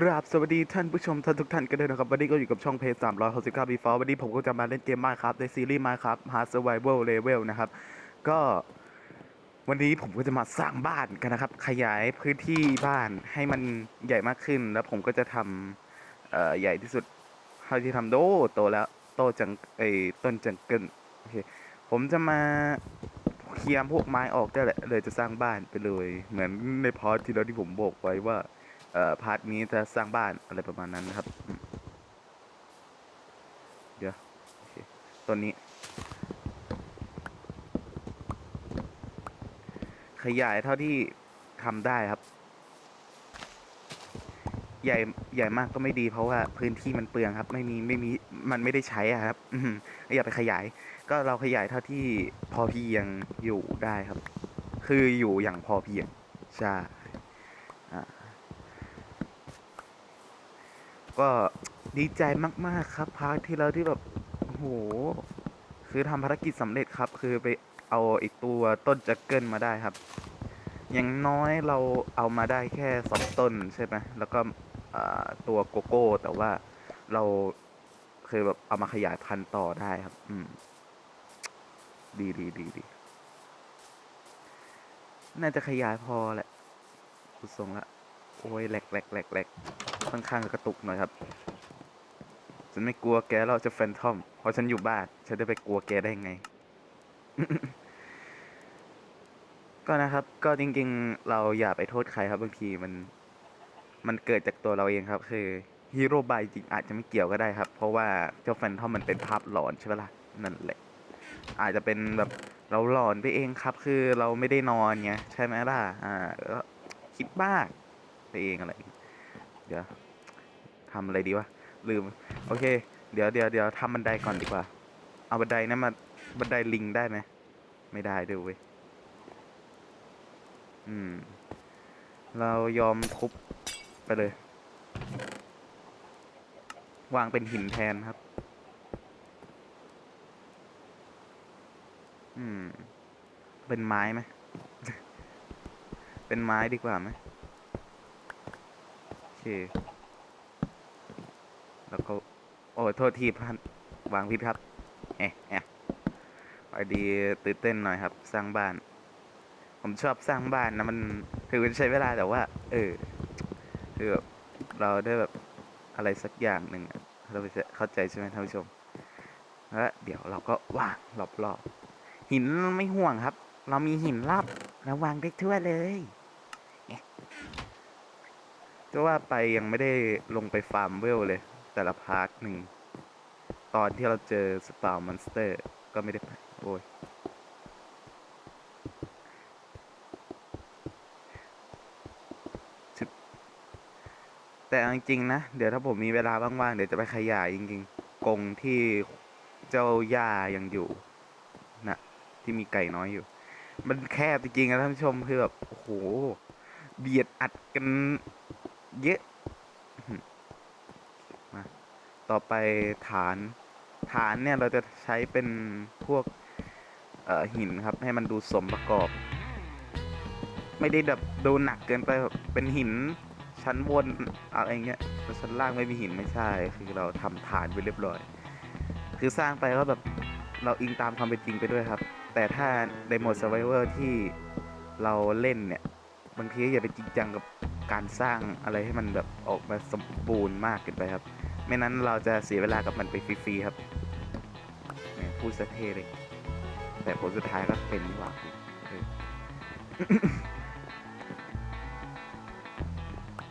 กราบสวัสดีท่านผู้ชมท่านทุกท่านกันด้วยนะครับ วันนี้ก็อยู่กับช่องเพจ369บีฟอวันนี้ผมก็จะมาเล่นเกมมาครับในซีรีส์มาครับฮาร์ Survival Level นะครับ ก็วันนี้ผมก็จะมาสร้างบ้านกันนะครับ ขยายพื้นที่บ้านให้มันใหญ่มากขึ้น แล้วผมก็จะทำเอ่อใหญ่ที่สุดเท่าที่ทำโดโตแล้วโตจังไอต้นจังเกิลโอเคผมจะมาเคลียร์พวกไม้ออกได้แหละเลยจะสร้างบ้านไปเลย เหมือนในพอร์ทที่แล้วที่ผมบอกไว้ว่า อ่อพาร์ทนี้จะสร้างบ้านอะไรประมาณนั้นนะครับ เดี๋ยวโอเคต้นนี้ ขยายเท่าที่ทำได้ครับ ใหญ่ใหญ่มากก็ไม่ดีเพราะว่าพื้นที่มันเปลืองครับ ไม่มีไม่มีมันไม่ได้ใช้อะครับอย่าไปขยาย ก็เราขยายเท่าที่พอเพียงอยู่ได้ครับ คืออยู่อย่างพอเพียงใช่อ่า ก็ดีใจมาก ๆ ครับพาร์ทที่แล้วที่แบบโหคือทำภารกิจสำเร็จครับ คือไปเอาไอตัวต้นจักเกิลมาได้ครับ อย่างน้อยเราเอามาได้แค่สองต้นใช่ไหมแล้วก็ตัวโกโก้ แต่ว่าเราเคยแบบเอามาขยายพันธุ์ต่อได้ครับ อืม ดีดีดีดีน่าจะขยายพอแหละดูทรงละ โอ้ยแหลกแหลกแหลกแหลก ค่อนข้างกระตุกหน่อยครับ ฉันไม่กลัวแกเราจะแฟนทอม เพราะฉันอยู่บ้าน ฉันจะไปกลัวแกได้ไง ก็นะครับ ก็จริง ๆ เราอย่าไปโทษใครครับบางทีมัน มันเกิดจากตัวเราเองครับ คือฮีโร่บายจริงอาจจะไม่เกี่ยวก็ได้ครับ เพราะว่าเจ้าแฟนทอมมันเป็นภาพหลอนใช่ไหมล่ะ นั่นแหละ อาจจะเป็นแบบเราหลอนไปเองครับ คือเราไม่ได้นอนไงใช่ไหมล่ะ อ่าก็คิดบ้างไปเองอะไร เดี๋ยวทำอะไรดีวะ ลืม โอเค เดี๋ยวเดี๋ยวเดี๋ยวทำบันไดก่อนดีกว่า เอาบันไดนั้นมา บันไดลิงได้ไหม ไม่ได้ด้วยเว้ย อืม เรายอมทุบไปเลย วางเป็นหินแทนครับ อืม เป็นไม้ไหม เป็นไม้ดีกว่าไหม แล้วก็ โอ้โทษทีพันวางผิดครับแอะแอะพอดีตื่นเต้นหน่อยครับ สร้างบ้าน ผมชอบสร้างบ้านนะมันถือว่าใช้เวลาแต่ว่า เออคือแบบเราได้แบบอะไรสักอย่างหนึ่งเราจะเข้าใจใช่ไหมท่านผู้ชมแล้วเดี๋ยวเราก็วางรอบๆหินไม่ห่วงครับ เรามีหินรอบเราวางได้ทั่วเลย จะว่าไปยังไม่ได้ลงไปฟาร์มเวลเลย แต่ละพาร์ทหนึ่ง ตอนที่เราเจอสปาวมอนสเตอร์ ก็ไม่ได้ไปโอ้ยแต่จริงๆนะ เดี๋ยวถ้าผมมีเวลาว่างๆ เดี๋ยวจะไปขยายจริงๆกงที่เจ้าย่ายังอยู่นะที่มีไก่น้อยอยู่ มันแคบจริงๆนะท่านผู้ชมคือแบบโอ้โหเบียดอัดกัน เยอะมาต่อไปฐาน ฐานเนี่ยเราจะใช้เป็นพวกหินครับ ให้มันดูสมประกอบ ไม่ได้แบบดูหนักเกินไปแบบเป็นหินชั้นบนอะไรเงี้ยชั้นล่างไม่มีหินไม่ใช่ คือเราทำฐานไปเรียบร้อย คือสร้างไปก็แบบเราอิงตามความเป็นจริงไปด้วยครับ แต่ถ้าในโหมด Survivor ที่เราเล่นเนี่ย บางทีอย่าไปจริงจังกับ การสร้างอะไรให้มันแบบออกมาสมบูรณ์มากเกินไปครับ ไม่นั้นเราจะเสียเวลากับมันไปฟรีๆครับแหมพูดสะเทเลย แต่ผลสุดท้ายก็เป็นนี่หว่า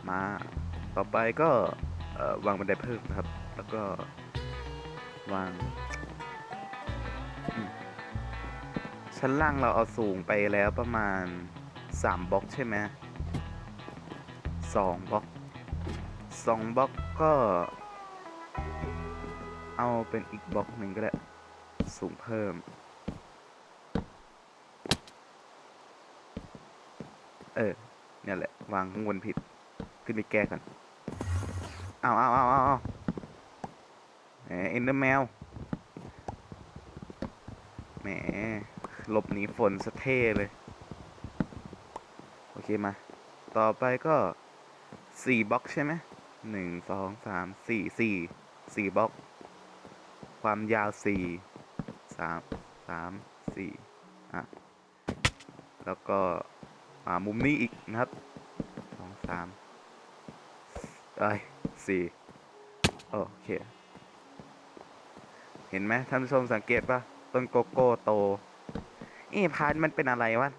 มาต่อไปก็วางบันไดเพิ่มนะครับ แล้วก็วางชั้นล่างเราเอาสูงไปแล้วประมาณสามบล็อกใช่ไหม สองบล็อกสองบล็อกก็ เอาเป็นอีกบล็อกหนึ่งก็ได้ สูงเพิ่ม เออ เนี่ยแหละ วางข้างบนผิด ขึ้นไปแก้กันเอาเอาเอาเอาเอาแหมเอ็นเดอร์แมวแหมหลบหนีฝนสะเท่เลย โอเคมา ต่อไปก็ สี่บล็อกใช่ไหมหนึ่งสองสามสี่สี่สี่บล็อก ความยาวสี่สามสามสี่อะ แล้วก็อ่ามุมนี้อีกนะครับสองสามเอ้ยสี่โอเค เห็นไหมท่านผู้ชมสังเกตปะต้นโกโก้โตเอ๊ะพานมันเป็นอะไรวะ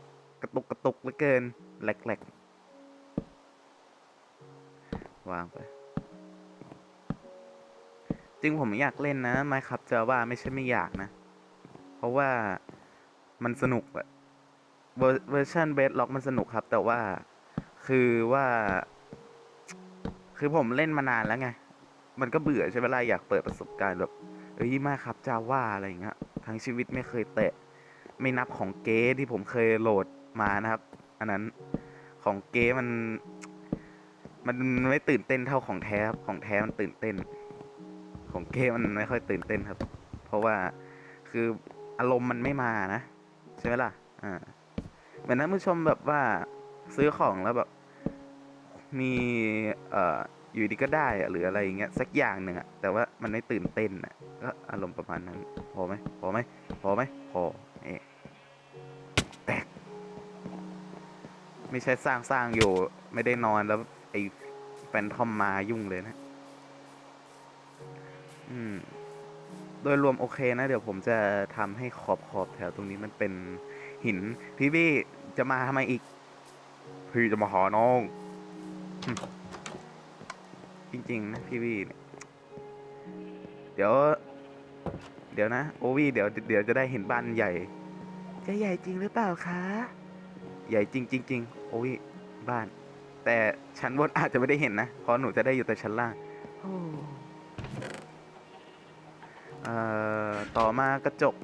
กระตุกกระตุกเหลือเกินแหลกๆางไป จริงผมอยากเล่นนะไมครับจะว่าไม่ใช่ไม่อยากนะ เพราะว่ามันสนุกอะเวอร์เวอร์ชันเบสล็อกมันสนุกครับ แต่ว่าคือว่า คือผมเล่นมานานแล้วไง มันก็เบื่อใช่ไหมล่ะอยากเปิดประสบการณ์แบบเอ้ยมาครับจาว่าอะไรอย่างเงี้ยทั้งชีวิตไม่เคยเตะ ไม่นับของเก๊ที่ผมเคยโหลดมานะครับ อันนั้นของเก๊มัน มันไม่ตื่นเต้นเท่าของแท้ครับของแท้มันตื่นเต้น ของเก๊มันไม่ค่อยตื่นเต้นครับ เพราะว่าคืออารมณ์มันไม่มานะใช่ไหมล่ะอ่าเหมือนท่านผู้ชมแบบว่าซื้อของแล้วแบบมีเอ่ออยู่ดีก็ได้หรืออะไรอย่างเงี้ยสักอย่างหนึ่งอะแต่ว่ามันไม่ตื่นเต้นอะก็อารมณ์ประมาณนั้นพอไหมพอไหมพอไหมพอเอะแตกไม่ใช่สร้างสร้างอยู่ไม่ได้นอนแล้ว ไอแฟนทอมมายุ่งเลยนะ อืม โดยรวมโอเคนะ เดี๋ยวผมจะทำให้ขอบขอบแถวตรงนี้มันเป็นหิน พี่พี่จะมาทำไมอีก พี่จะมาหาน้อง จริง ๆ นะ พี่วีเนี่ยเดี๋ยว เดี๋ยวนะ โอวีเดี๋ยวเดี๋ยวจะได้เห็นบ้านใหญ่ จะใหญ่จริงหรือเปล่าคะ ใหญ่จริงจริงจริงโอวีบ้าน แต่ชั้นบนอาจจะไม่ได้เห็นนะ เพราะหนูจะได้อยู่แต่ชั้นล่างโอ้เอ่อต่อมากระจก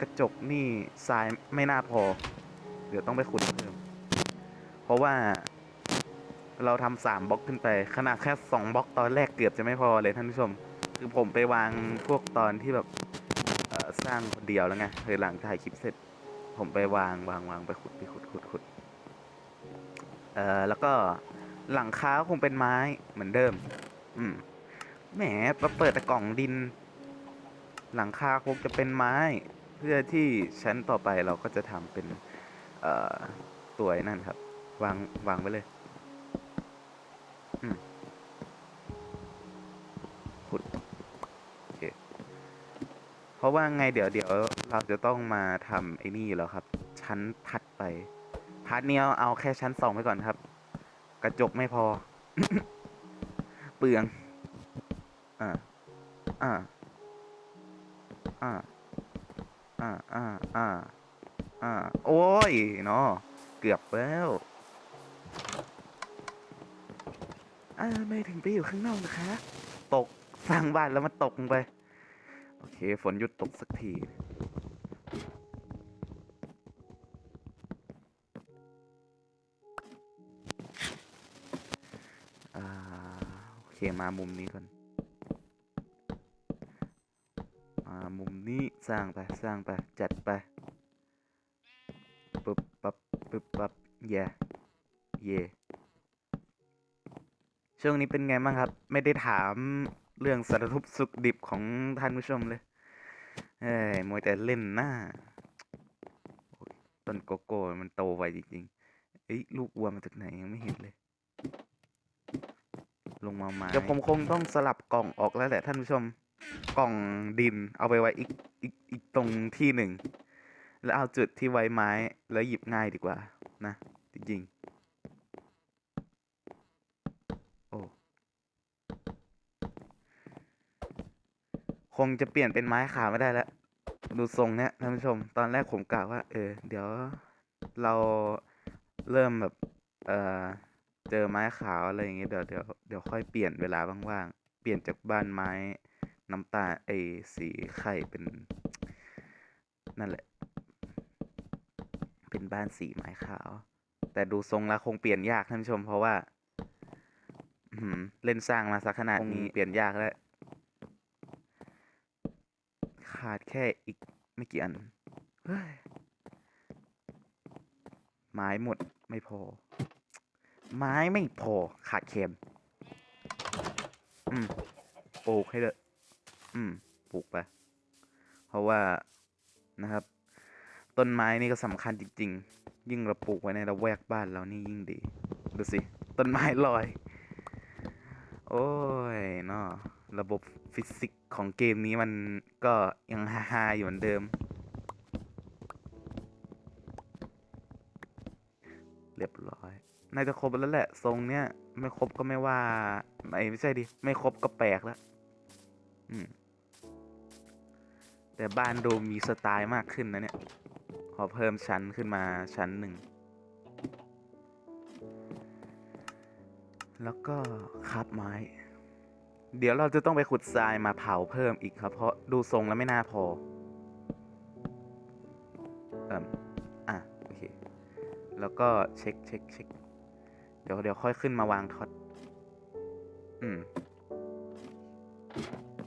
กระจกนี่ทรายไม่น่าพอ เดี๋ยวต้องไปขุดเพิ่ม เพราะว่าเราทำสามบล็อกขึ้นไป ขนาดแค่สองบล็อกตอนแรกเกือบจะไม่พอเลยท่านผู้ชม คือผมไปวางพวกตอนที่แบบเอ่อสร้างคนเดียวแล้วไงคือหลังถ่ายคลิปเสร็จ ผมไปวางวางวางไปขุดไปขุดขุดขุด เอ่อแล้วก็หลังคาคงเป็นไม้เหมือนเดิม อืมแหมมาเปิดแต่กล่องดิน หลังคาคงจะเป็นไม้ เพื่อที่ชั้นต่อไปเราก็จะทำเป็น เอ่อตัวนั่นครับ วางวางไว้เลยขุดโอเคเพราะว่าไงเดี๋ยวเดี๋ยวเราจะต้องมาทำไอ้นี่แล้วครับ ชั้นถัดไป พาร์ทนี้เอาเอาแค่ชั้นสองไปก่อนครับ กระจกไม่พอ เปลือง อ่า อ่า อ่า อ่า อ่า อ่า อ่า โอ้ยเนาะเกือบแล้วอ่าไม่ถึงไปอยู่ข้างนอกนะคะ ตกสร้างบ้านแล้วมันตกลงไป โอเค ฝนหยุดตกสักที มามุมนี้ก่อนมามุมนี้สร้างไปสร้างไปจัดไปปึ๊บปับปึ๊บปับเย่เย่ช่วงนี้เป็นไงบ้างครับ ไม่ได้ถามเรื่องสารทุบสุขดิบของท่านผู้ชมเลยเอ้ยมัวแต่เล่นหน้าต้นโกโก้มันโตไวจริงๆเอ้ยลูกวัวมาจากไหนยังไม่เห็นเลย ลงมาไม้เดี๋ยวผมคงต้องสลับกล่องออกแล้วแหละท่านผู้ชมกล่องดินเอาไปไว้อีกอีกอีกตรงที่หนึ่ง แล้วเอาจุดที่ไว้ไม้แล้วหยิบง่ายดีกว่า นะ จริงๆโอ้คงจะเปลี่ยนเป็นไม้ขาวไม่ได้แล้ว ดูทรงเนี้ยท่านผู้ชม ตอนแรกผมกะว่า เออ เดี๋ยวเราเริ่มแบบ เออเจอไม้ขาวอะไรอย่างเงี้ยเดี๋ยวเดี๋ยว เดี๋ยวค่อยเปลี่ยนเวลาว่างๆ เปลี่ยนจากบ้านไม้น้ำตาลไอ้สีไข่เป็น นั่นแหละ เป็นบ้านสีไม้ขาว แต่ดูทรงแล้วคงเปลี่ยนยากท่านผู้ชม เพราะว่าอื้อหือเล่นสร้างมาสักขนาดนี้เปลี่ยนยากแล้ว ขาดแค่อีกไม่กี่อันเฮ้ยไม้หมดไม่พอ ไม้ไม่พอขาดเค็ม อืมปลูกให้เด้ออืมปลูกไป เพราะว่านะครับ ต้นไม้นี่ก็สำคัญจริง ๆ ยิ่งเราปลูกไว้ในละแวกบ้านเรานี่ยิ่งดี ดูสิ ต้นไม้ลอย โอ้ยเนาะระบบฟิสิกส์ของเกมนี้มันก็ยังฮาๆอยู่เหมือนเดิม เรียบร้อย น่าจะครบแล้วแหละทรงเนี้ยไม่ครบก็ไม่ว่าไม่ไม่ใช่ดิไม่ครบก็แปลกแล้วอืม แต่บ้านดูมีสไตล์มากขึ้นนะเนี่ย ขอเพิ่มชั้นขึ้นมาชั้นหนึ่ง แล้วก็คับไม้ เดี๋ยวเราจะต้องไปขุดทรายมาเผาเพิ่มอีกครับ เพราะดูทรงแล้วไม่น่าพอเอ่มอะ โอเค แล้วก็เช็คเช็คเช็ค เดี๋ยวเดี๋ยวค่อยขึ้นมาวางท็อต อืม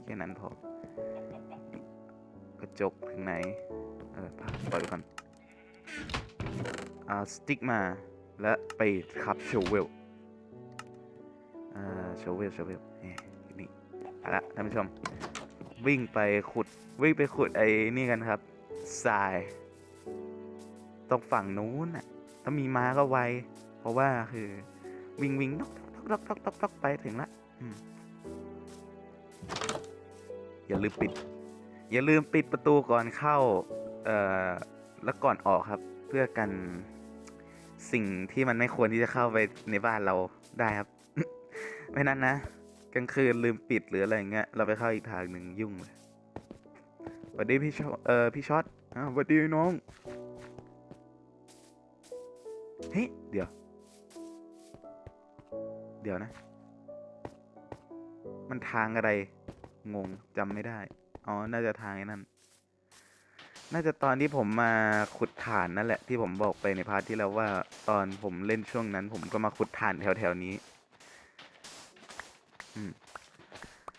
แค่นั้นพอกระจกถึงไหน เออพักปล่อยก่อนเอาสติ๊กมา และไปขับโชเวลอ่าโชเวลโชเวลนี่นี่เอาละท่านผู้ชม วิ่งไปขุด วิ่งไปขุดไอ้นี่กันครับทรายตรงฝั่งนู้นน่ะ ถ้ามีม้าก็ไว เพราะว่าคือวิ่งวิ่งนกนกนกนกนกนกไปถึงละอย่าลืมปิด อย่าลืมปิดประตูก่อนเข้า เอ่อ แล้วก่อนออกครับ เพื่อกันสิ่งที่มันไม่ควรที่จะเข้าไปในบ้านเราได้ครับ ไม่นั้นนะกลางคืนลืมปิดหรืออะไรเงี้ยเราไปเข้าอีกทางหนึ่งยุ่งเลยสวัสดีพี่ชอเออพี่ช็อตอ่าสวัสดีน้อง เฮ้ยเดี๋ยว เดี๋ยวนะ มันทางอะไร งงจำไม่ได้ อ๋อ น่าจะทางนั่น น่าจะตอนที่ผมมาขุดฐานนั่นแหละ ที่ผมบอกไปในพาร์ทที่แล้วว่า ตอนผมเล่นช่วงนั้น ผมก็มาขุดฐานแถวๆนี้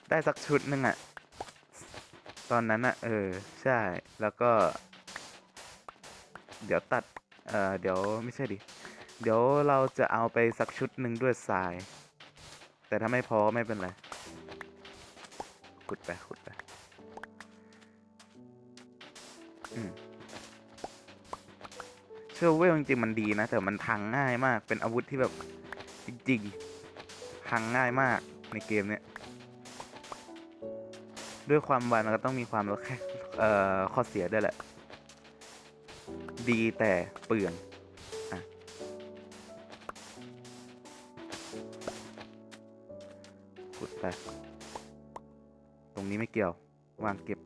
ได้สักชุดหนึ่งอะตอนนั้นอะเออ ใช่ แล้วก็ เดี๋ยวตัด เออเดี๋ยวไม่ใช่ดิ เดี๋ยวเราจะเอาไปสักชุดหนึ่งด้วยทราย แต่ถ้าไม่พอไม่เป็นไร ขุดไปขุดไปเชื่อเวลจริงๆมันดีนะ แต่มันพังง่ายมาก เป็นอาวุธที่แบบจริงๆพังง่ายมากในเกมเนี้ย ด้วยความวันก็ต้องมีความแค่เอ่อข้อเสียด้วยแหละ ดีแต่เปลือง เกี่ยว วางเก็บ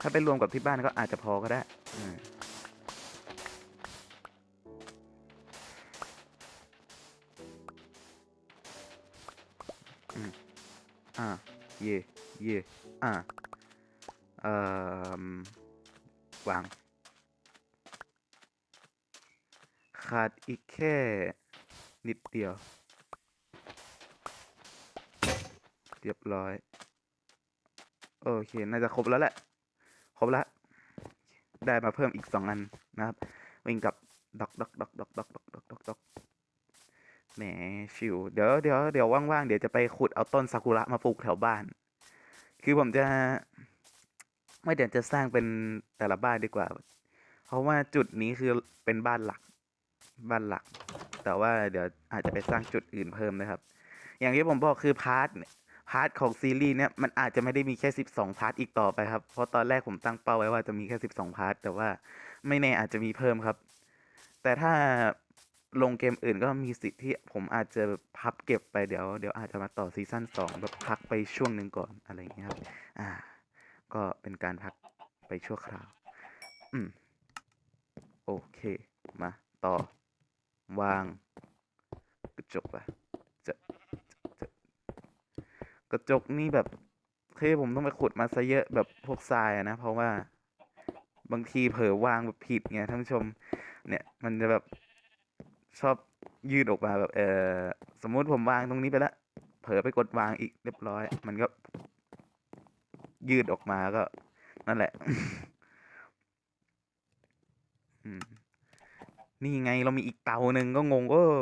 ถ้าไปรวมกับที่บ้านก็อาจจะพอก็ได้อืมอืมอ่า เย่เย่อ่า เอ่อวาง ขาดอีกแค่ นิดเดียว เรียบร้อย โอเค น่าจะครบแล้วแหละ ครบแล้ว ได้มาเพิ่มอีกสองอันนะครับ วิ่งกับดอกดอกดอกดอกดอกดอกดอกดอกดอกแหมชิว เดี๋ยวเดี๋ยวเดี๋ยวว่างๆ เดี๋ยวจะไปขุดเอาต้นซากุระมาปลูกแถวบ้าน คือผมจะไม่เดี๋ยวจะสร้างเป็นแต่ละบ้านดีกว่า เพราะว่าจุดนี้คือเป็นบ้านหลัก บ้านหลัก แต่ว่าเดี๋ยวอาจจะไปสร้างจุดอื่นเพิ่มนะครับ อย่างที่ผมบอกคือพาร์ทเนี่ย พาร์ทของซีรีส์เนี่ยมันอาจจะไม่ได้มีแค่ 12 พาร์ทอีกต่อไปครับ เพราะตอนแรกผมตั้งเป้าไว้ว่าจะมีแค่ 12 พาร์ท แต่ว่าไม่แน่อาจจะมีเพิ่มครับ แต่ถ้าลงเกมอื่นก็มีสิทธิ์ที่ผมอาจจะพับเก็บไปเดี๋ยวเดี๋ยวอาจจะมาต่อซีซั่น2แบบพักไปช่วงหนึ่งก่อนอะไรอย่างเงี้ยครับ อ่า ก็เป็นการพักไปชั่วคราว อืม โอเค มา ต่อ วางกระจกไปจะจะ กระจกนี่แบบคือผมต้องไปขุดมาซะเยอะแบบพวกทรายนะ เพราะว่าบางทีเผลอวางแบบผิดไงท่านผู้ชม เนี่ยมันจะแบบชอบยืดออกมาแบบเออสมมุติผมวางตรงนี้ไปแล้วเผลอไปกดวางอีกเรียบร้อย มันก็ยืดออกมาก็ นั่นแหละนี่ไงเรามีอีกเตาหนึ่งก็งงเออ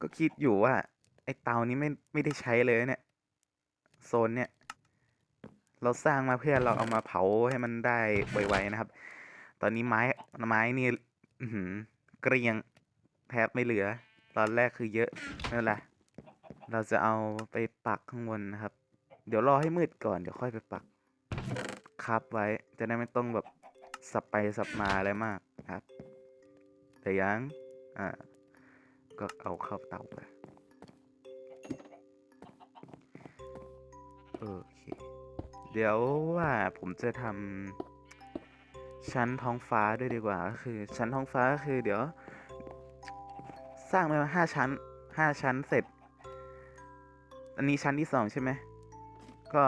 ก็คิดอยู่ว่า ไอเตานี้ไม่ไม่ได้ใช้เลยเนี่ย โซนเนี่ย เราสร้างมาเพื่อเราเอามาเผาให้มันได้ไวๆนะครับ ตอนนี้ไม้ไม้นี่เกรียงแทบไม่เหลือ ตอนแรกคือเยอะนั่นแหละเราจะเอาไปปักข้างบนนะครับ เดี๋ยวรอให้มืดก่อนเดี๋ยวค่อยไปปักคับไว้จะได้ไม่ต้องแบบสับไปสับมาอะไรมากครับ แต่ยังอ่าก็เอาเข้าเตาไป โอเค เดี๋ยวว่าผมจะทำชั้นท้องฟ้าด้วยดีกว่าก็คือ ชั้นท้องฟ้าก็คือเดี๋ยว สร้างไปมาห้าชั้นห้าชั้นเสร็จ อันนี้ชั้นที่สองใช่ไหมก็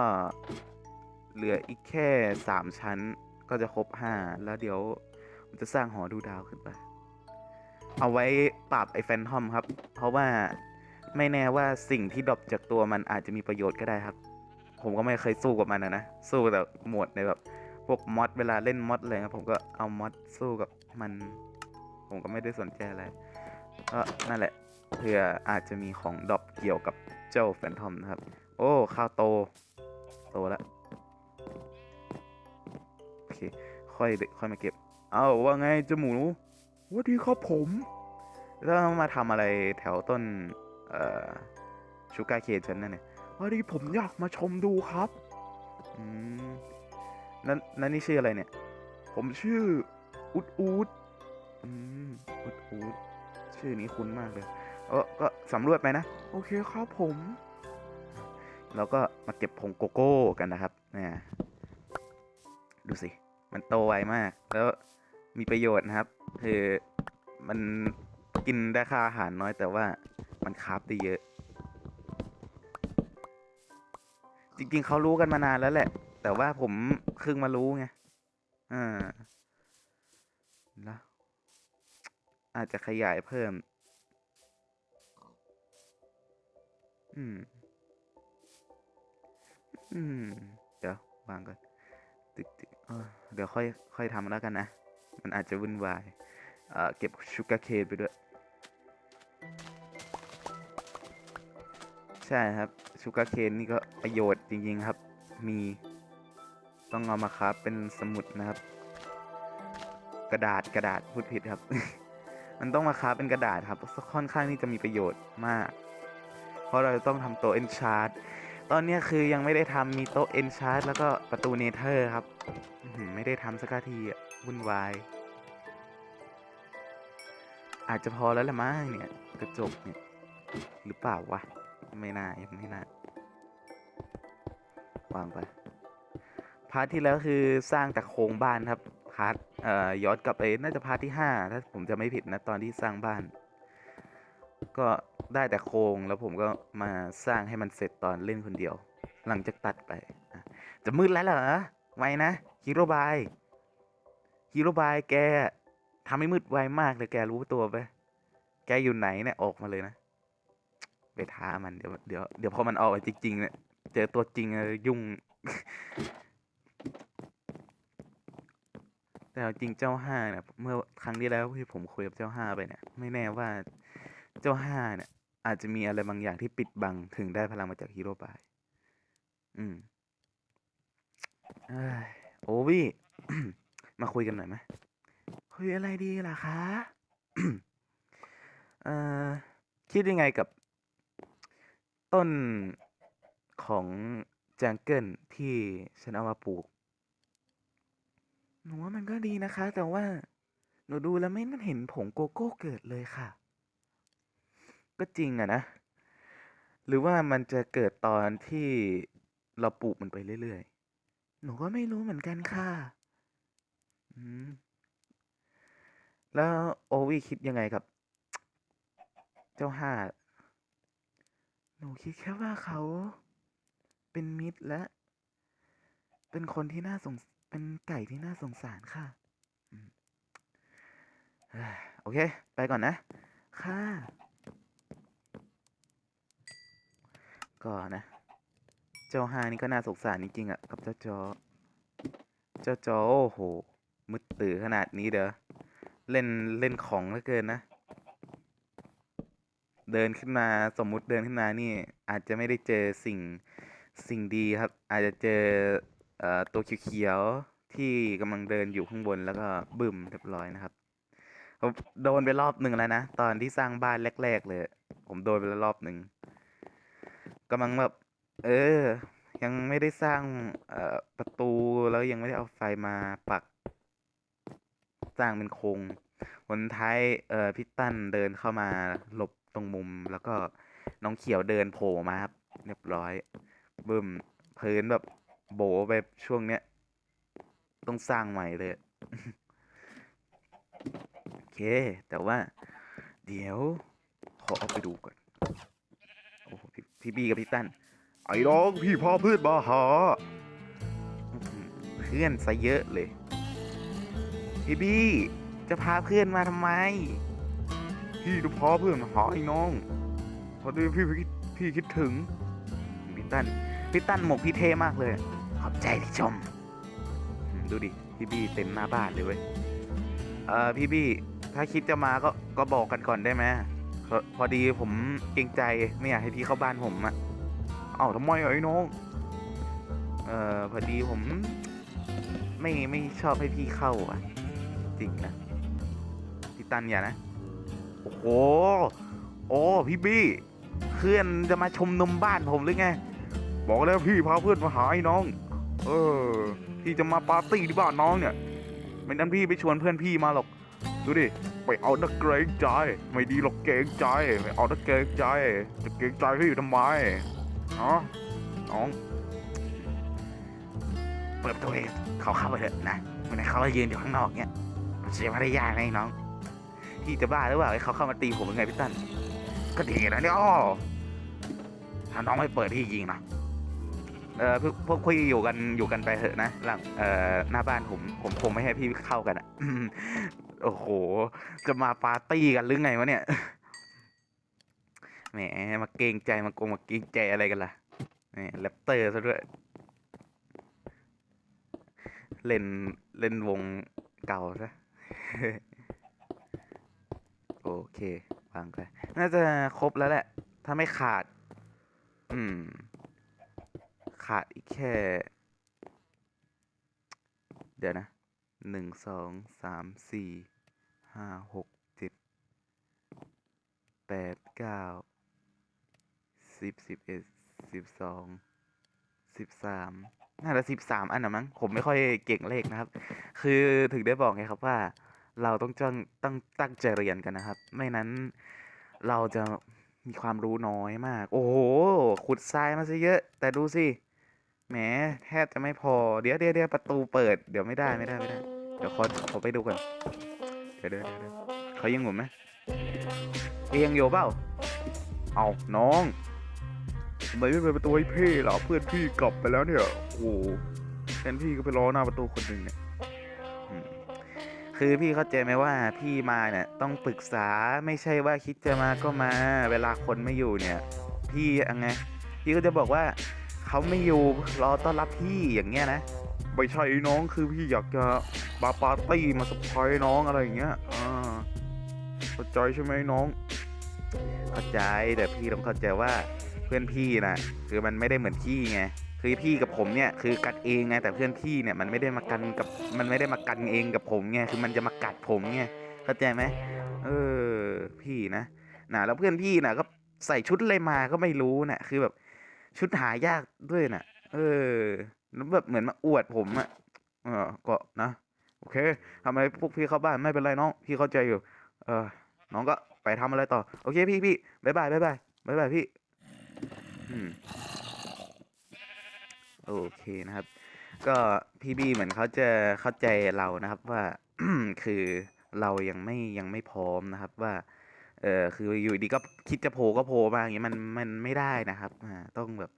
เหลืออีกแค่สามชั้นก็จะครบห้าแล้วเดี๋ยวผมจะสร้างหอดูดาวขึ้นไป เอาไว้ปราบไอ้แฟนทอมครับ เพราะว่าไม่แน่ว่าสิ่งที่ดรอปจากตัวมันอาจจะมีประโยชน์ก็ได้ครับ ผมก็ไม่เคยสู้กับมันนะนะ สู้แต่หมวดในแบบพวกมอดเวลาเล่นมอดเลยครับผมก็เอามอดสู้กับมัน ผมก็ไม่ได้สนใจอะไรก็นั่นแหละเพื่ออาจจะมีของดรอปเกี่ยวกับเจ้าแฟนทอมนะครับ โอ้ข้าวโต โตแล้วโอเคค่อยค่อยมาเก็บ เอาว่าไงจมูสวัสดีครับผมแล้วมาทำอะไรแถวต้น เอ่อชูการ์เคนฉันนั่นเนี่ย พอดีผมอยากมาชมดูครับอืมนั่นนั่นนี่ชื่ออะไรเนี่ย ผมชื่ออุดอูดอืมอุดอูดชื่อนี้คุ้นมากเลยเออก็สำรวจไปนะ โอเคครับผม แล้วก็มาเก็บผงโกโก้กันนะครับเนี่ยดูสิ มันโตไวมาก แล้วมีประโยชน์นะครับ คือมันกินได้ค่าอาหารน้อยแต่ว่ามันคาร์บได้เยอะ จริง ๆเขารู้กันมานานแล้วแหละ แต่ว่าผมเพิ่งมารู้ไงอ่าแล้วอาจจะขยายเพิ่ม อืม อืม เดี๋ยววางก่อนตึกตึกเดี๋ยวค่อย ค่อยทำแล้วกันนะ มันอาจจะวุ่นวาย เอ่อ เก็บชูการ์เคนไปด้วย ใช่ครับชูการ์เคนนี่ก็ประโยชน์จริงๆครับ มีต้องเอามาครับเป็นสมุดนะครับ กระดาษกระดาษพูดผิดครับ มันต้องมาค้าเป็นกระดาษครับค่อนข้างที่จะมีประโยชน์มาก เพราะเราจะต้องทำโต๊ะเอนชาร์ดตอนนี้คือยังไม่ได้ทำมีโต๊ะเอนชาร์ดแล้วก็ประตูเนเธอร์ครับไม่ได้ทำสักทีอะวุ่นวาย อาจจะพอแล้วละมั้งเนี่ย กระจกเนี่ย หรือเปล่าวะ ไม่น่ายังไม่น่าวางไปพาร์ทที่แล้วคือสร้างแต่โครงบ้านครับพาร์ทเอ่อย้อนกลับไปน่าจะพาร์ทที่ห้าถ้าผมจะไม่ผิดนะตอนที่สร้างบ้าน ก็ได้แต่โครงแล้วผมก็มาสร้างให้มันเสร็จตอนเล่นคนเดียว หลังจากตัดไป จะมืดแล้วเหรอไวนะฮีโร่บายฮีโร่บายแกทำให้มืดไวมากเลยแกรู้ตัวไป แกอยู่ไหนเนี่ยออกมาเลยนะ ไปท้ามันเดี๋ยวเดี๋ยวเดี๋ยวพอมันออกมาจริงๆเนี่ยเจอตัวจริงอะยุ่ง แต่จริงเจ้าห้าเนี่ยเมื่อครั้งที่แล้วที่ผมคุยกับเจ้าห้าไปเนี่ย ไม่แน่ว่าเจ้าห้าเนี่ย อาจจะมีอะไรบางอย่างที่ปิดบังถึงได้พลังมาจากฮีโร่บาย อืมเอ้ยโอวี่มาคุยกันหน่อยไหมคุยอะไรดีล่ะคะเอ่อคิดยังไงกับ ต้นของจังเกิลที่ฉันเอามาปลูก หนูว่ามันก็ดีนะคะ แต่ว่า หนูดูแล้วไม่เห็นผงโกโก้เกิดเลยค่ะ ก็จริงอะนะ หรือว่ามันจะเกิดตอนที่เราปลูกมันไปเรื่อยๆ หนูก็ไม่รู้เหมือนกันค่ะแล้วโอวี่คิดยังไงกับ เจ้าห้า หนูคิดแค่ว่าเขาเป็นมิตรและ เป็นคนที่น่าสงเป็นไก่ที่น่าสงสารค่ะอโอเค ไปก่อนนะ ค่ะก็นะ เจ้าฮานี่ก็น่าสงสารจริงๆอะ กับเจ้าจอ เจ้าจอ โอ้โห มืดตื่อขนาดนี้เด้อ เล่น เล่นของเหลือเกินนะ เดินขึ้นมาสมมุติเดินขึ้นมานี่ อาจจะไม่ได้เจอสิ่งสิ่งดีครับ อาจจะเจอเอ่อตัวเขียวๆที่กำลังเดินอยู่ข้างบนแล้วก็บึ้มเรียบร้อยนะครับผมโดนไปรอบหนึ่งแล้วนะ ตอนที่สร้างบ้านแรก ๆ เลย ผมโดนไปแล้วรอบหนึ่งกำลังแบบเออ ยังไม่ได้สร้างเอ่อประตูแล้วยังไม่ได้เอาไฟมาปัก สร้างเป็นโครงผลท้ายเอ่อพี่ตั้นเดินเข้ามาหลบ ตรงมุมแล้วก็น้องเขียวเดินโผล่มาครับ เรียบร้อยบึ้มพื้นแบบโบไปช่วงเนี้ย ต้องสร้างใหม่เลยโอเค แต่ว่า เดี๋ยว ขอเอาไปดูก่อนโอ้พี่พี่บีกับพี่ตั้นไอ้น้องพี่พาเพื่อนมาหาเพื่อนซะเยอะเลย พี่บี้จะพาเพื่อนมาทำไม พี่จะพาเพื่อนมาหาไอ้น้องพอดีพี่พี่พี่คิดถึงพี่ตั้นพี่ตั้นหมกพี่เทมากเลย ขอบใจที่ชม ดูดิพี่บี้เต็มหน้าบ้านเลยเว้ยเออพี่บี้ถ้าคิดจะมาก็ก็บอกกันก่อนได้ไหมพอพอดีผมเกรงใจไม่อยากให้พี่เข้าบ้านผมอะเอ้าทำไมไอ้น้องเออพอดีผม ไม่ไม่ชอบให้พี่เข้าอะ จริงนะพี่ตันอย่านะ อ้โห โอ้พี่บี้เพื่อนจะมาชมนมบ้านผมหรือไง บอกแล้วพี่พาเพื่อนมาหาไอ้น้อง เออพี่จะมาปาร์ตี้ที่บ้านน้องเนี่ย ไม่นั้นพี่ไปชวนเพื่อนพี่มาหรอก ดูดิ ไปเอาตะเกรงใจ ไม่ดีหรอกเกรงใจ ไม่เอาตะเกรงใจจะเกรงใจพี่อยู่ทำไมเนาะน้อง เปิดประตัวเองเขาเข้าไปเถอะนะไม่งั้นเขามายืนอยู่ข้างนอกเนี่ยเสียมารยาทนะไอ้น้อง พี่จะบ้าหรือเปล่าให้เขาเข้ามาตีผมยังไงพี่ตั้นก็ดีนะเนี่ยอ้อถ้าน้องไม่เปิดพี่ยิงนะเออพวกพวกคุยอยู่กันอยู่กันไปเถอะนะหลังเอ่อหน้าบ้านผมผมคงไม่ให้พี่เข้ากันอะโอ้โห จะมาปาร์ตี้กันหรือไงวะเนี่ยแหมมาเกรงใจมาโกงมาเกรงใจอะไรกันล่ะแหมแรปเตอร์ซะด้วย เล่นเล่นวงเก่าซะ โอเควางไปน่าจะครบแล้วแหละ ถ้าไม่ขาด อืม ขาดอีกแค่ เดี๋ยวนะหนึ่งสองสามสี่ห้าหกเจ็ดแปดเก้าสิบสิบเอ็ดสิบสองสิบสามน่าจะสิบสามอันนะมั้งผมไม่ค่อยเก่งเลขนะครับ คือถึงได้บอกไงครับว่า เราต้องจ้องต้องตั้งใจเรียนกันนะครับ ไม่นั้นเราจะมีความรู้น้อยมาก โอ้โห ขุดทรายมาซะเยอะ แต่ดูสิ แหม แทบจะไม่พอ เดี๋ยวเดี๋ยวเดี๋ยวประตูเปิด เดี๋ยวไม่ได้ไม่ได้ไม่ได้ เดี๋ยวขอขอไปดูก่อน เดี๋ยวเดี๋ยวเดี๋ยวเอียวเขายังอยู่ไหมเอียงอยู่เปล่า เอาน้องทำไมไม่เปิดประตูให้พี่ล่ะเพื่อนพี่กลับไปแล้วเนี่ย โอ้แทนพี่ก็ไปรอหน้าประตูคนหนึ่งเนี่ย คือพี่เข้าใจไหมว่าพี่มาเนี่ยต้องปรึกษาไม่ใช่ว่าคิดจะมาก็มา เวลาคนไม่อยู่เนี่ย พี่ยังไงพี่ก็จะบอกว่าเขาไม่อยู่รอต้อนรับพี่อย่างเงี้ยนะไม่ใช่น้องคือพี่อยากจะมาปาร์ตี้มาสปอยน้องอะไรอย่างเงี้ยอ่าเข้าใจใช่ไหมน้อง เข้าใจแต่พี่ต้องเข้าใจว่าเพื่อนพี่นะคือมันไม่ได้เหมือนพี่ไง คือพี่กับผมเนี่ยคือกัดเองไงแต่เพื่อนพี่เนี่ยมันไม่ได้มากันกับมันไม่ได้มากันเองกับผมไงคือมันจะมากัดผมไงเข้าใจไหมเออพี่นะนะแล้วเพื่อนพี่นะก็ใส่ชุดอะไรมาก็ไม่รู้นะคือแบบชุดหายากด้วยนะเออแล้วแบบเหมือนมาอวดผมอะเออก็นะโอเคทำไมพวกพี่เข้าบ้านไม่เป็นไรน้องพี่เข้าใจอยู่ เออ น้องก็ไปทำอะไรต่อ โอเคพี่พี่บายบายบายบายบายบายพี่ อืม โอเคนะครับ ก็พี่บี้เหมือนเขาจะเข้าใจเรานะครับว่า คือเรายังไม่ยังไม่พร้อมนะครับว่า เออคืออยู่ดีก็คิดจะโผล่ก็โผล่มาอย่างนี้ยมันมันไม่ได้นะครับอ่าต้องแบบ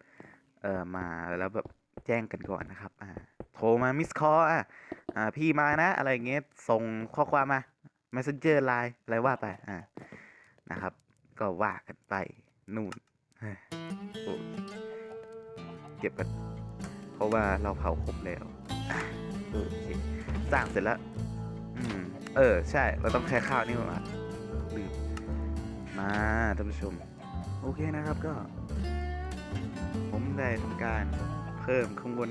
เออมาแล้วแบบแจ้งกันก่อนนะครับอ่าโทรมามิสคออะอ่าพี่มานะ อะไรเงี้ยส่งข้อความมา messenger line อะไรว่าไปอ่านะครับ ก็ว่ากันไปนู่นเก็บกัน ราะว่าเราเผาครบแล้วอะโอเคสร้างเสร็จแล้ว อืม เออ ใช่ เราต้องแค่ข้าวนี่หว่าลืมมาท่านผู้ชม โอเคนะครับก็ ผมได้ทำการเพิ่มข้างบน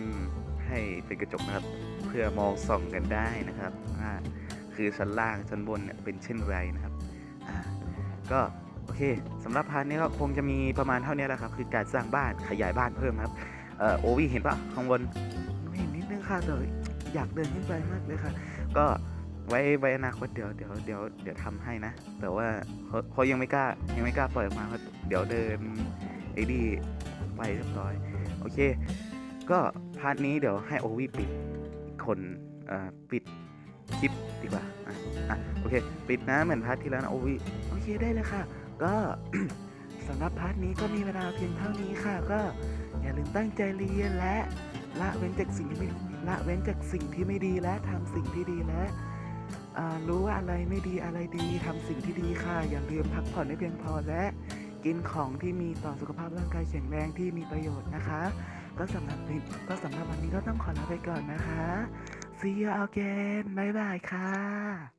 ให้เป็นกระจกนะครับ เพื่อมองส่องกันได้นะครับอ่าคือชั้นล่างชั้นบนเนี่ยเป็นเช่นไรนะครับอ่าก็โอเคสำหรับพาร์ทนี้ก็คงจะมีประมาณเท่านี้แหละครับ คือการสร้างบ้านขยายบ้านเพิ่มนะครับ เอ่อโอวีเห็นปะข้างบนไม่เห็นนิดนึงค่ะแต่อยากเดินขึ้นไปมากเลยค่ะ ก็ไว้ไว้อนาคตเดี๋ยวเดี๋ยวเดี๋ยวเดี๋ยวทำให้นะ แต่ว่าเขาเขายังไม่กล้ายังไม่กล้าปล่อยออกมาเพราะเดี๋ยวเดินไอ้ดีไปเรียบร้อย โอเค ก็พาร์ทนี้เดี๋ยวให้โอวีปิดคนเอ่อปิดคลิปดีกว่าอะอะโอเค ปิดนะเหมือนพาร์ทที่แล้วนะโอวีโอเคได้เลยค่ะ ก็ สำหรับพาร์ทนี้ก็มีเวลาเพียงเท่านี้ค่ะ ก็อย่าลืมตั้งใจเรียนและละเว้นจากสิ่งที่ไม่ละเว้นจากสิ่งที่ไม่ดีและทำสิ่งที่ดีและรู้ว่าอะไรไม่ดีอะไรดีทำสิ่งที่ดีค่ะ อย่าลืมพักผ่อนให้เพียงพอและกินของที่มีต่อสุขภาพร่างกายแข็งแรงที่มีประโยชน์นะคะ ก็สำหรับวันก็สำหรับวันนี้ก็ต้องขอลาไปก่อนนะคะ See you again บ๊ายบายค่ะ